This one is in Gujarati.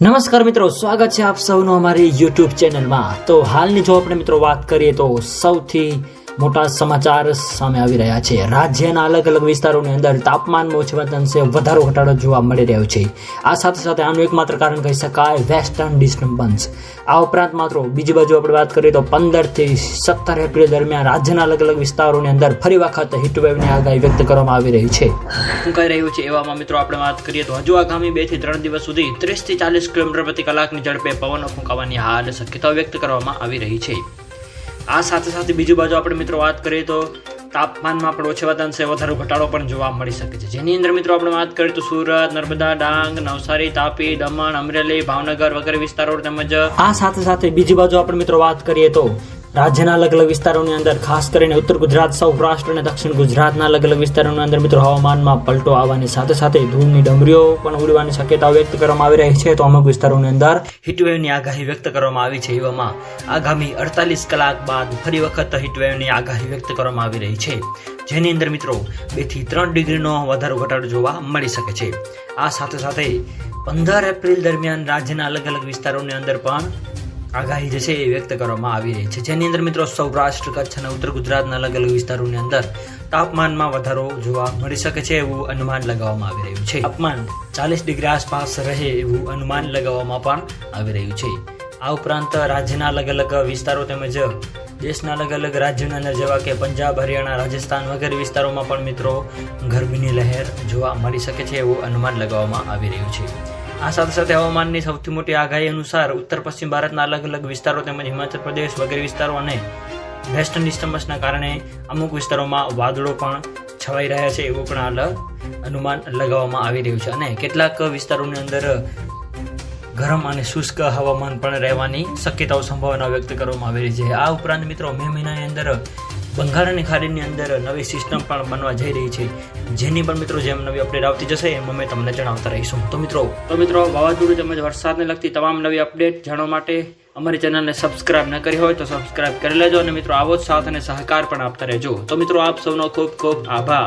નમસ્કાર મિત્રો, સ્વાગત છે આપ સૌનું અમારી યુટ્યુબ ચેનલમાં. તો હાલની જો આપણે મિત્રો વાત કરીએ તો સૌથી મોટા સમાચાર સામે આવી રહ્યા છે. રાજ્યના અલગ અલગ વિસ્તારોની અંદર તાપમાનમાં ઓછા અંશે વધારો ઘટાડો જોવા મળી રહ્યો છે. આ સાથે સાથે આનું એકમાત્ર કારણ કહી શકાય વેસ્ટર્ન ડિસ્ટર્બન્સ. આ ઉપરાંત માત્ર બીજી બાજુ આપણે વાત કરીએ તો પંદરથી સત્તર એપ્રિલ દરમિયાન રાજ્યના અલગ અલગ વિસ્તારોની અંદર ફરી વખત હીટવેવની આગાહી વ્યક્ત કરવામાં આવી રહી છે. શું કહી રહ્યું છે એવામાં મિત્રો આપણે વાત કરીએ તો હજુ આગામી બેથી ત્રણ દિવસ સુધી ત્રીસથી ચાલીસ કિલોમીટર પ્રતિ કલાકની ઝડપે પવનો ફૂંકાવાની હાલ શક્યતાઓ વ્યક્ત કરવામાં આવી રહી છે. આ સાથે સાથે બીજી બાજુ આપણે મિત્રો વાત કરીએ તો તાપમાનમાં પણ ઓછા વાતાંશે વધારો, ઘટાડો પણ જોવા મળી શકે છે. જેની અંદર મિત્રો આપણે વાત કરીએ તો સુરત, નર્મદા, ડાંગ, નવસારી, તાપી, દમણ, અમરેલી, ભાવનગર વગેરે વિસ્તારો તેમજ આ સાથે સાથે બીજી બાજુ આપણે મિત્રો વાત કરીએ તો રાજ્યના અલગ અલગ વિસ્તારોની અંદર, ખાસ કરીને ઉત્તર ગુજરાત, સૌરાષ્ટ્ર અને દક્ષિણ ગુજરાતના અલગ અલગ વિસ્તારોની અંદર મિત્રો હવામાનમાં પલટો આવવાની સાથે સાથે ધૂળની ડમરીઓ પણ ઉડવાની શક્યતા વ્યક્ત કરવામાં આવી રહી છે. તો અમુક વિસ્તારોની અંદર હીટવેવની આગાહી વ્યક્ત કરવામાં આવી છે. એવામાં આગામી અડતાલીસ કલાક બાદ ફરી વખત હીટવેવની આગાહી વ્યક્ત કરવામાં આવી રહી છે. જેની અંદર મિત્રો બેથી ત્રણ ડિગ્રીનો વધારો ઘટાડો જોવા મળી શકે છે. આ સાથે સાથે પંદર એપ્રિલ દરમિયાન રાજ્યના અલગ અલગ વિસ્તારોની અંદર પણ આગાહી જે છે એ વ્યક્ત કરવામાં આવી રહી છે. જેની અંદર મિત્રો સૌરાષ્ટ્ર, કચ્છ અને ઉત્તર ગુજરાતના અલગ અલગ વિસ્તારોની અંદર તાપમાનમાં વધારો જોવા મળી શકે છે એવું અનુમાન લગાવવામાં આવી રહ્યું છે. તાપમાન ચાલીસ ડિગ્રી આસપાસ રહે એવું અનુમાન લગાવવામાં પણ આવી રહ્યું છે. આ ઉપરાંત રાજ્યના અલગ અલગ વિસ્તારો તેમજ દેશના અલગ અલગ રાજ્યોના અંદર જેવા કે પંજાબ, હરિયાણા, રાજસ્થાન વગેરે વિસ્તારોમાં પણ મિત્રો ગરમીની લહેર જોવા મળી શકે છે એવું અનુમાન લગાવવામાં આવી રહ્યું છે. આ સાથે સાથે હવામાનની સૌથી મોટી આગાહી અનુસાર ઉત્તર, પશ્ચિમ ભારતના અલગ અલગ વિસ્તારો તેમજ હિમાચલ પ્રદેશ વગેરે વિસ્તારો અને વેસ્ટર્ન ડિસ્ટર્બન્સના કારણે અમુક વિસ્તારોમાં વાદળો પણ છવાઈ રહ્યા છે એવું પણ હાલ અનુમાન લગાવવામાં આવી રહ્યું છે. અને કેટલાક વિસ્તારોની અંદર ગરમ અને શુષ્ક હવામાન પણ રહેવાની શક્યતાઓ સંભાવના વ્યક્ત કરવામાં આવી રહી છે. આ ઉપરાંત મિત્રો, મે મહિનાની અંદર બંગાળની ખાડીની અંદર નવી સિસ્ટમ પણ બનવા જઈ રહી છે. જેની પણ મિત્રો જેમ નવી અપડેટ આવતી જશે, એમ અમે તમને જણાવતા રહીશું. તો મિત્રો તો મિત્રો, વાવાઝોડું તેમજ વરસાદને લગતી તમામ નવી અપડેટ જાણવા માટે અમારી ચેનલને સબસ્ક્રાઇબ ન કરી હોય તો સબસ્ક્રાઇબ કરી લેજો અને મિત્રો, આવો જ સાથ અને સહકાર પણ આપતા રહેજો. તો મિત્રો, આપ સૌનો ખૂબ ખૂબ આભાર.